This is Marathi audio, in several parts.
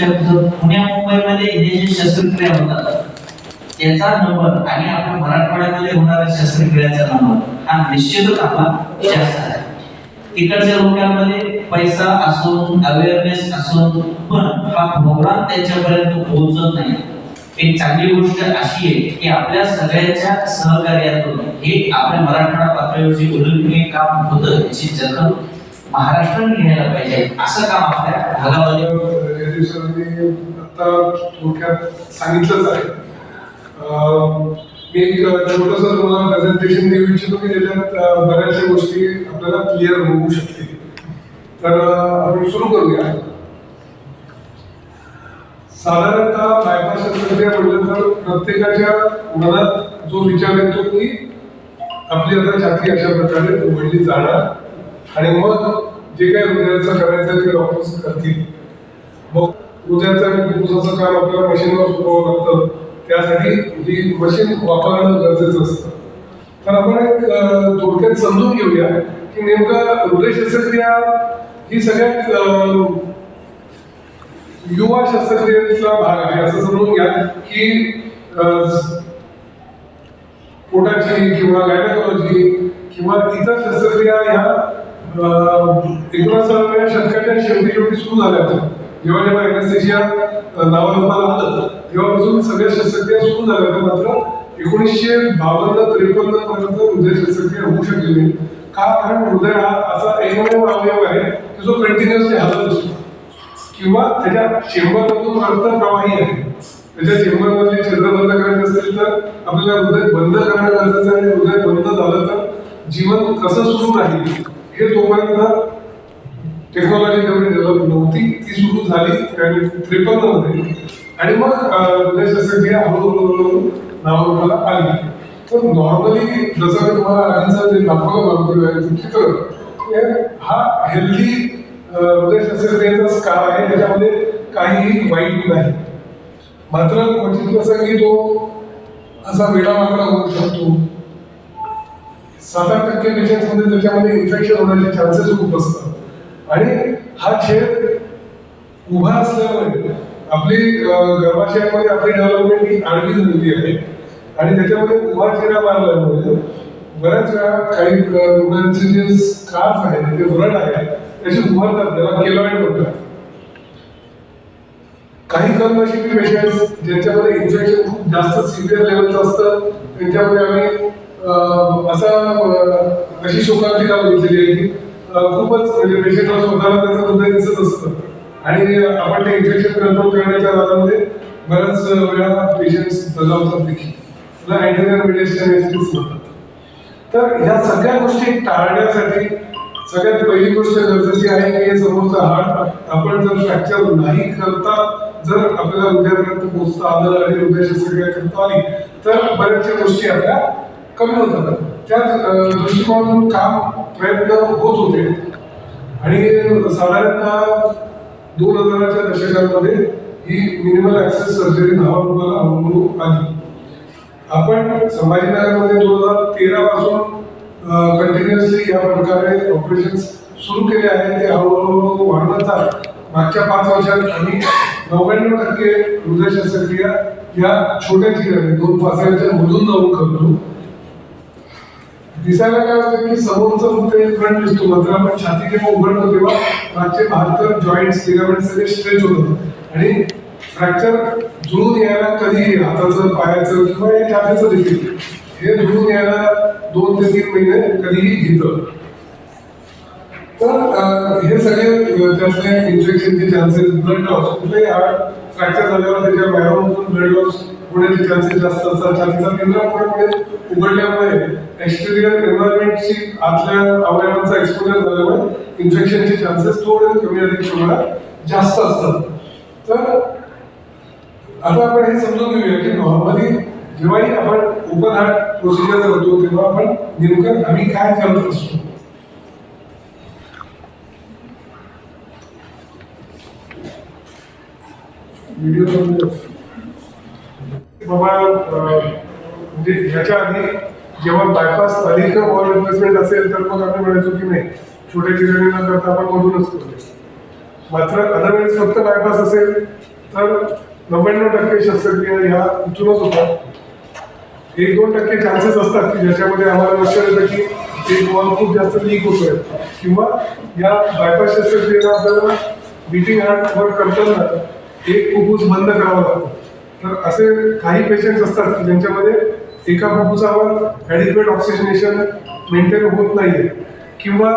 पुण्या मुंबईमध्ये हे जे शस्त्रक्रिया होतात त्याचा नंबर आणि आपल्या मराठवाड्यामध्ये होणाऱ्या शस्त्रक्रियाचा नंबर हा निश्चितच आपला जास्त आहे. तिकडच्या लोकांमध्ये पैसा असून अवेअरनेस असून पण हा प्रोग्राम त्यांच्यापर्यंत पोहोचत नाही. एक चांगली गोष्ट अशी आहे की आपल्या सगळ्यांच्या सहकार्यातून हे आपल्या मराठवाडा पातळीवरची उल्लेखनीय काम होतं याची दखल महाराष्ट्राने घ्यायला पाहिजे असं काम आपल्या भागामध्ये जयदेव सरांनी आता थोडक्यात सांगितलंच आहे. मी एक छोटस तुम्हाला प्रेझेंटेशन देऊ इच्छितो की त्याच्यात बऱ्याचशा गोष्टी आपल्याला क्लिअर होऊ शकतील. तर आपण सुरू करूया. साधारणतः बायपास शस्त्रक्रिया म्हटलं तर प्रत्येकाच्या मनात जो विचार येतो की आपली आता छाती अशा प्रकारे उघडली जाणार. आणि मग जे काही हृदयाचं करायचं ते डॉक्टर्स करतील. उद्याचा आणि फुफ्फुसाचं काम आपल्याला मशीनवर सोपवावं लागतं. त्यासाठी ही मशीन वापरणं गरजेचं असतं. तर आपण एक थोडक्यात समजून घेऊया की नेमकं हृदय शस्त्रक्रिया ही सगळ्यात युवा शस्त्रक्रियेचा भाग आहे. असं समजून घ्या की पोटाची किंवा गायनाकॉलॉजी किंवा इतर शस्त्रक्रिया ह्या एकोणीसाव्या शतकाच्या शेवटी शेवटी सुरू झाल्या होत्या. जेव्हा जेव्हा एनेस्थेशिया नावारूपाला आलं तेव्हापासून सगळ्या शस्त्रक्रिया सुरू झाल्या होत्या. मात्र एकोणीसशे बावन्न त्रेपन्न पर्यंत हृदय शस्त्रक्रिया होऊ शकली नाही. का? कारण हृदय हा असा एकमेव अवयव आहे की जो कंटिन्युअसली हलत असतो. किंवा त्याच्या चेंबरमधून रक्त प्रवाही आहे. त्याच्या चेंबरमधले छिद्र बंद करायचे असतील तर आपल्याला हृदय बंद करणं गरजेचं आहे आणि हृदय बंद झालं तर जीवन कसं सुरू राहील हे तोपर्यंत टेक्नॉलॉजी तेवढी डेव्हलप नव्हती. ती सुरू झाली आणि त्रेपन्नमध्ये. आणि मग अं, हळूहळू हळूहळू नावारूपाला आली. तर नॉर्मली जसं मी तुम्हाला आधीचं जे दाखवलं मागतो चित्र हा हेल्दी हृदय शस्त्रक्रियेचा स्कार आहे. त्याच्यामध्ये काहीही वाईट नाही. मात्र क्वचित प्रसंगी तो असा वेडावाकडा होऊ शकतो. सात आठ टक्के पेशंटमध्ये त्याच्यामध्ये इन्फेक्शन होण्याचे चान्सेस खूप असतात. आणि हा छेद उभा असल्यामुळे आपली गर्भाशयामध्ये आपली डेव्हलपमेंट ही आडवी झालेली आहे. आणि त्याच्यामध्ये उभा चिरा मारल्यामुळे बऱ्याच वेळा काही रुग्णांचे जे स्कार्फ आहेत ते व्रण आहे त्याचे उभारतात त्याला केलॉइड म्हणतात. काही कमनशिबी पेशंट ज्यांच्यामध्ये इन्फेक्शन खूप जास्त सिव्हिअर लेवलचं असतं त्यांच्यामध्ये आम्ही असा अं, अशी शोकांतिका बघितलेली आहे की खूपच म्हणजे पेशंटला स्वतःला त्याचं हृदय दिसत असतं. आणि आपण ते इन्फेक्शन कंट्रोल करण्याच्या नादामध्ये बऱ्याच वेळा पेशंट्स दगावतात देखील. त्याला अँटीरियर मेडिएशन म्हणतात तर ह्या सगळ्या गोष्टी टाळण्यासाठी सगळ्यात पहिली गोष्ट गरजेची आहे की हे समोरचा हार्ट आपण जर फ्रॅक्चर नाही करता जर आपल्याला हृदयापर्यंत पोहोचता आलं आणि हृदय सगळ्या करता आली तर बऱ्याचशा गोष्टी आपल्या कमी होतात. त्या दृष्टिकोनातून काम प्रयत्न होत होते. आणि साधारणतः दोन हजाराच्या दशकामध्ये ही मिनिमल ऍक्सेस सर्जरी नावारूपाला अवलंबून आली. आपण संभाजीनगरमध्ये दोन हजार तेरा पासून कंटिन्युअसली या प्रकारे ऑपरेशन सुरू केले आहेत. ते हळूहळू वाढवत आहे मागच्या पाच वर्षात आम्ही नव्याण्णव टक्के हृदय शस्त्रक्रिया या छोट्या ठिकाणी दोन पाच मधून जाऊन करतो. दिसायला काय होतं की समोरचं फक्त एक फ्रंट दिसतो. मात्र आपण छाती जेव्हा उघडतो तेव्हा मागचे बहात्तर जॉईंट्स लिगामेंट सगळे स्ट्रेच होतात आणि फ्रॅक्चर जुळून यायला कधी हाताचं पायाचं किंवा या छातीचं देखील. हे जुळून यायला दोन ते तीन महिने कधीही घेतं. तर हे सगळे त्यातले इन्फेक्शनचे चान्सेस ब्लड लॉस कुठे फ्रॅक्चर झाल्यावर त्याच्या बाहेरून ब्लड लॉस पुढे चान्सेस जास्त असतात छातीचा केंद्र पुढे पुढे उघडल्यामुळे एक्सटेरियर एन्व्हायरमेंटची आतल्या अवयवांचा एक्सपोजर झाल्यामुळे इन्फेक्शनचे चान्सेस थोडे कमी अधिक प्रमाणात जास्त असतात. तर आता आपण हे समजून घेऊया की नॉर्मली जेव्हाही आपण ओपन हार्ट प्रोसिजर करतो तेव्हा आपण नेमकं आम्ही काय करत असतो? व्हिडिओ बाबा म्हणजे ह्याच्या आधी जेव्हा बायपास अधिक का इन्व्हेस्टमेंट असेल तर मग आम्ही म्हणायचो की नाही छोट्या ठिकाणी न करता आपण मधूनच करतो मात्र अदरवाईज फक्त बायपास असेल तर नव्याण्णव टक्के शस्त्रक्रिया ह्या इथूनच होतात. एक दोन टक्के चान्सेस असतात की ज्याच्यामध्ये आम्हाला लक्षात येतं की एक वॉल खूप जास्त लीक होतोय. किंवा या बायपास शस्त्रक्रियेला आपल्याला बीटिंग हार्ट वर्क करताना एक फुफ्फुस बंद करावा लागतो. तर असे काही पेशंट्स असतात की ज्यांच्यामध्ये एका फुफ्फुसावर ॲडिक्वेट ऑक्सिजनेशन मेंटेन होत नाही आहे किंवा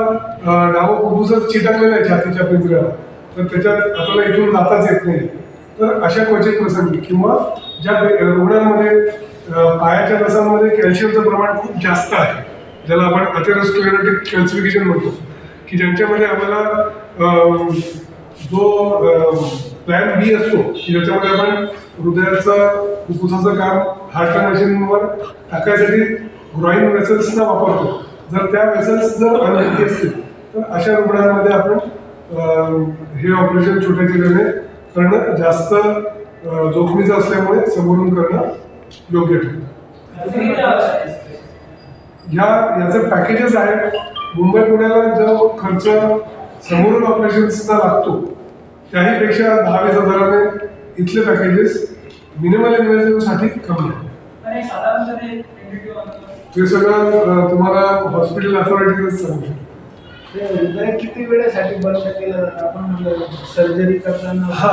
डावं फुफ्फुसच चिटकलेलं आहे छातीच्या पिंजऱ्याला तर त्याच्यात आपल्याला इथून जाताच येत नाही. तर अशा क्वचित प्रसंगी किंवा ज्या रुग्णांमध्ये पायाच्या नसांमध्ये कॅल्शियमचं प्रमाण खूप जास्त आहे ज्याला आपण अथेरोस्क्लेरोटिक कॅल्सिफिकेशन म्हणतो की ज्यांच्यामध्ये आम्हाला जो प्लॅन बी असतो की ज्याच्यामध्ये आपण हृदयाचं फुफ्फुसाचं काम हार्ट मशीनवर टाकायसाठी ग्रॉईन वेसल्सचा वापरतो जर त्या वेसल्स जर अनहेल्दी असतील तर अशा रुग्णांमध्ये आपण हे ऑपरेशन छोट्या केल्याने करणं जास्त जोखमीचं असल्यामुळे समोरून करणं योग्य ठरतं ह्या याचे पॅकेजेस आहेत. मुंबई पुण्याला जो खर्च समोरून ऑपरेशन्सचा लागतो त्याही पेक्षा दहा वीस हजाराने इथले पॅकेजेस मिनिमल इन्व्हेस्टमेंटसाठी कमी आहे. ते सगळं तुम्हाला हॉस्पिटल अथॉरिटीज सांगू शकतो किती वेळासाठी बंद केलं जातं? आपण सर्जरी करताना. हा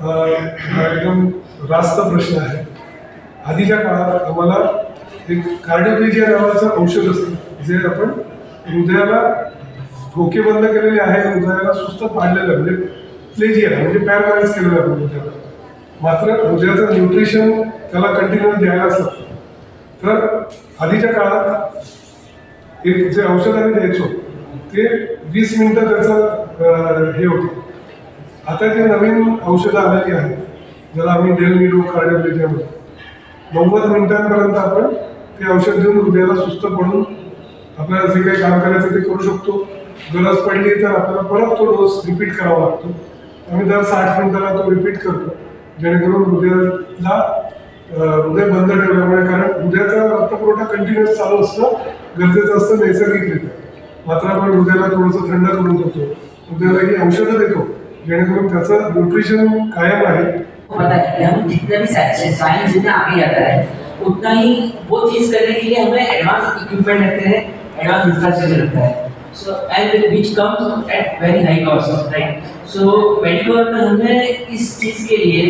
हा एकदम रास्त प्रश्न आहे. आधीच्या काळात आम्हाला एक कार्डिओप्लेजिया नावाचं औषध असतं जे आपण हृदयाला ठोके बंद केलेले आहे हृदयाला सुस्त पाडलेलं आहे. म्हणजे प्लेजिया म्हणजे पॅरलाइज केलेलं केलं त्याला मात्र हृदयाचं न्यूट्रिशन त्याला कंटिन्युअस द्यायलाच लागतं. तर आधीच्या काळात एक जे औषध आम्ही द्यायचो ते वीस मिनिटं त्याचं हे होतं. आता जे नवीन औषधं आलेली आहेत ज्याला आम्ही डेल निडो कार्डिओप्लेजिया म्हणतो नव्वद मिनिटांपर्यंत आपण ते औषध देऊन हृदयाला सुस्त पडून आपल्याला जे काही काम करायचं ते करू शकतो. गरज पडली तर आपल्याला परत तो डोस रिपीट करावा लागतो. आम्ही दर साठ मिनिटाला तो रिपीट करतो. जेणेकरून हृदयाला हृदय बंद ठेवल्यामुळे कारण हृदयाचा रक्तपुरवठा कंटिन्युअस चालू असणं गरजेचं असतं नैसर्गिकरित्या. मात्र आपण हृदयाला थोडंसं थंड करून देतो हृदयाला ही औषधं देतो. जेणेकरून त्याचं न्यूट्रिशन कायम आहे. जितना भी साइंस जितना आगे जाता है उतना ही वो चीज करने के लिए हमें एडवांस इक्विपमेंट लगते हैं एडवांस इंफ्रास्ट्रक्चर लगता है so and which comes at very high cost right so medical में हमें इस चीज़ के लिए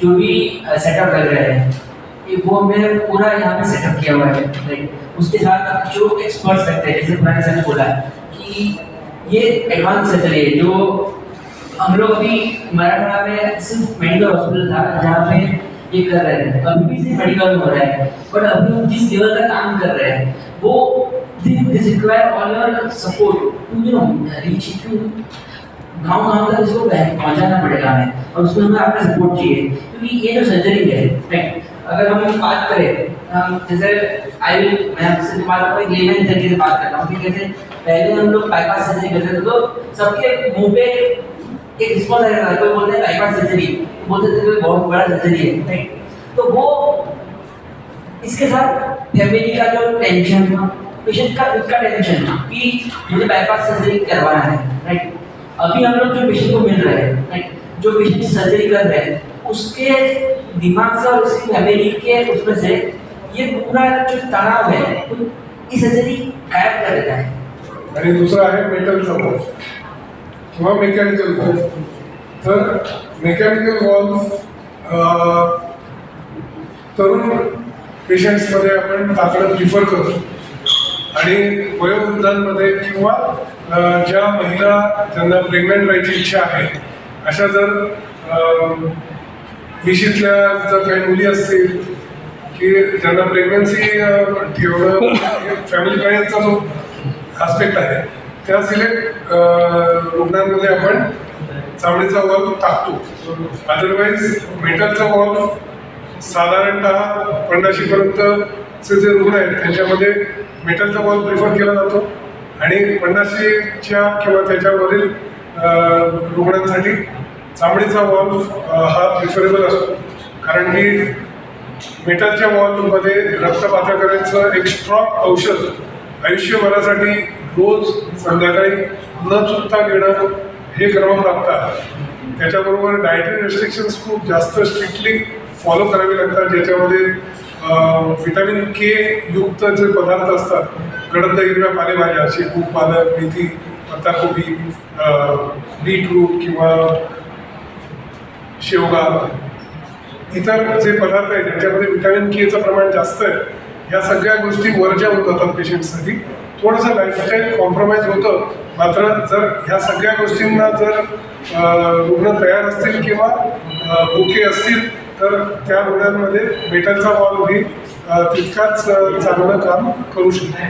जो भी सेटअप लग रहे हैं वो हमें पूरा यहाँ पे सेटअप किया हुआ है। उसके साथ जो एक्सपर्ट्स लगते हैं, जैसे पुराने सर बोला कि ये एडवांस सर्जरी है, जो हम लोग अभी मराठवाड़ा में सिर्फ़ मेडिकल हॉस्पिटल था, जहाँ पे ये कर रहे थे अभी भी सिर्फ़ मेडिकल हो रहा है बट अभी हम जिस लेवल का काम कर रहे हैं, वो this require all your support to you know reach to गाँव गाँव तक इसको पहुंचाना पड़ेगा हमें। और उसमें हमें आपका सपोर्ट चाहिए। क्योंकि ये जो सर्जरी है अगर हम बात करें जैसे आई मैं आपसे बात तरीके से बात कर रहा हूँ जैसे पहले हम लोग बाईपास सर्जरी करते थे तो सबके मुँह पे एक रिस्पॉन्स आएगा कोई बोलते हैं बाईपास सर्जरी बोलते थे कोई बहुत बड़ा सर्जरी है तो वो इसके साथ फैमिली का जो टेंशन था पेशेंट का टेंशन था कि मुझे बाईपास सर्जरी करवाना है राइट अभी हम लोग जो पेशेंट को मिल रहे हैं जो पेशेंट सर्जरी कर रहे हैं, उसके दिमाग से और उसकी फैमिली के उसमें से ये पूरा जो तनाव है, ये सर्जरी गायब कर देता है। आणि दुसरं आहे मेटलचा वॉल किंवा मेकॅनिकल वॉल तर मेकॅनिकल वॉल तरुण पेशंट्समध्ये आपण टाकणं प्रिफर करतो आणि वयोवृद्धांमध्ये किंवा ज्या महिला ज्यांना प्रेग्नंट व्हायची इच्छा आहे अशा जर अं, विशीतल्या जर काही मुली असतील की ज्यांना प्रेग्नन्सी ठेवणं फॅमिली प्लॅनिंगचा जो आस्पेक्ट आहे त्या सिलेक्ट रुग्णांमध्ये आपण चामडीचा वॉल टाकतो. अदरवाईज मेटलचा वॉल साधारणतः चे जे रुग्ण आहेत त्यांच्यामध्ये मेटलचा बॉल प्रिफर केला जातो आणि पन्नाशीच्या किंवा त्याच्यावरील रुग्णांसाठी चामडीचा वॉल हा प्रिफरेबल असतो. कारण की मेटलच्या वॉलमध्ये रक्तपातकाचं एक स्ट्रॉंग औषध आयुष्यभरासाठी रोज संध्याकाळी न चुकता घेणं हे क्रमप्राप्त लागतात त्याच्याबरोबर डायटरी रेस्ट्रिक्शन्स खूप जास्त स्ट्रिक्टली फॉलो करावे लागतात ज्याच्यामध्ये व्हिटॅमिन के युक्त जे पदार्थ असतात गडद हिरव्या पालेभाज्या शेपू पालक मेथी पत्ताकोबी बीटरूट किंवा शेवगा इतर जे पदार्थ आहेत ज्यांच्यामध्ये व्हिटॅमिन केचं प्रमाण जास्त आहे या सगळ्या गोष्टी वर्ज्य होत जातात पेशंटसाठी थोडंसं लाईफस्टाईल कॉम्प्रोमाइज होतं मात्र जर ह्या सगळ्या गोष्टींना जर रुग्ण तयार असतील किंवा ओके असतील तर त्या रुग्णांमध्ये मेटलचा वॉल ही तितकाच चांगलं काम करू शकतो.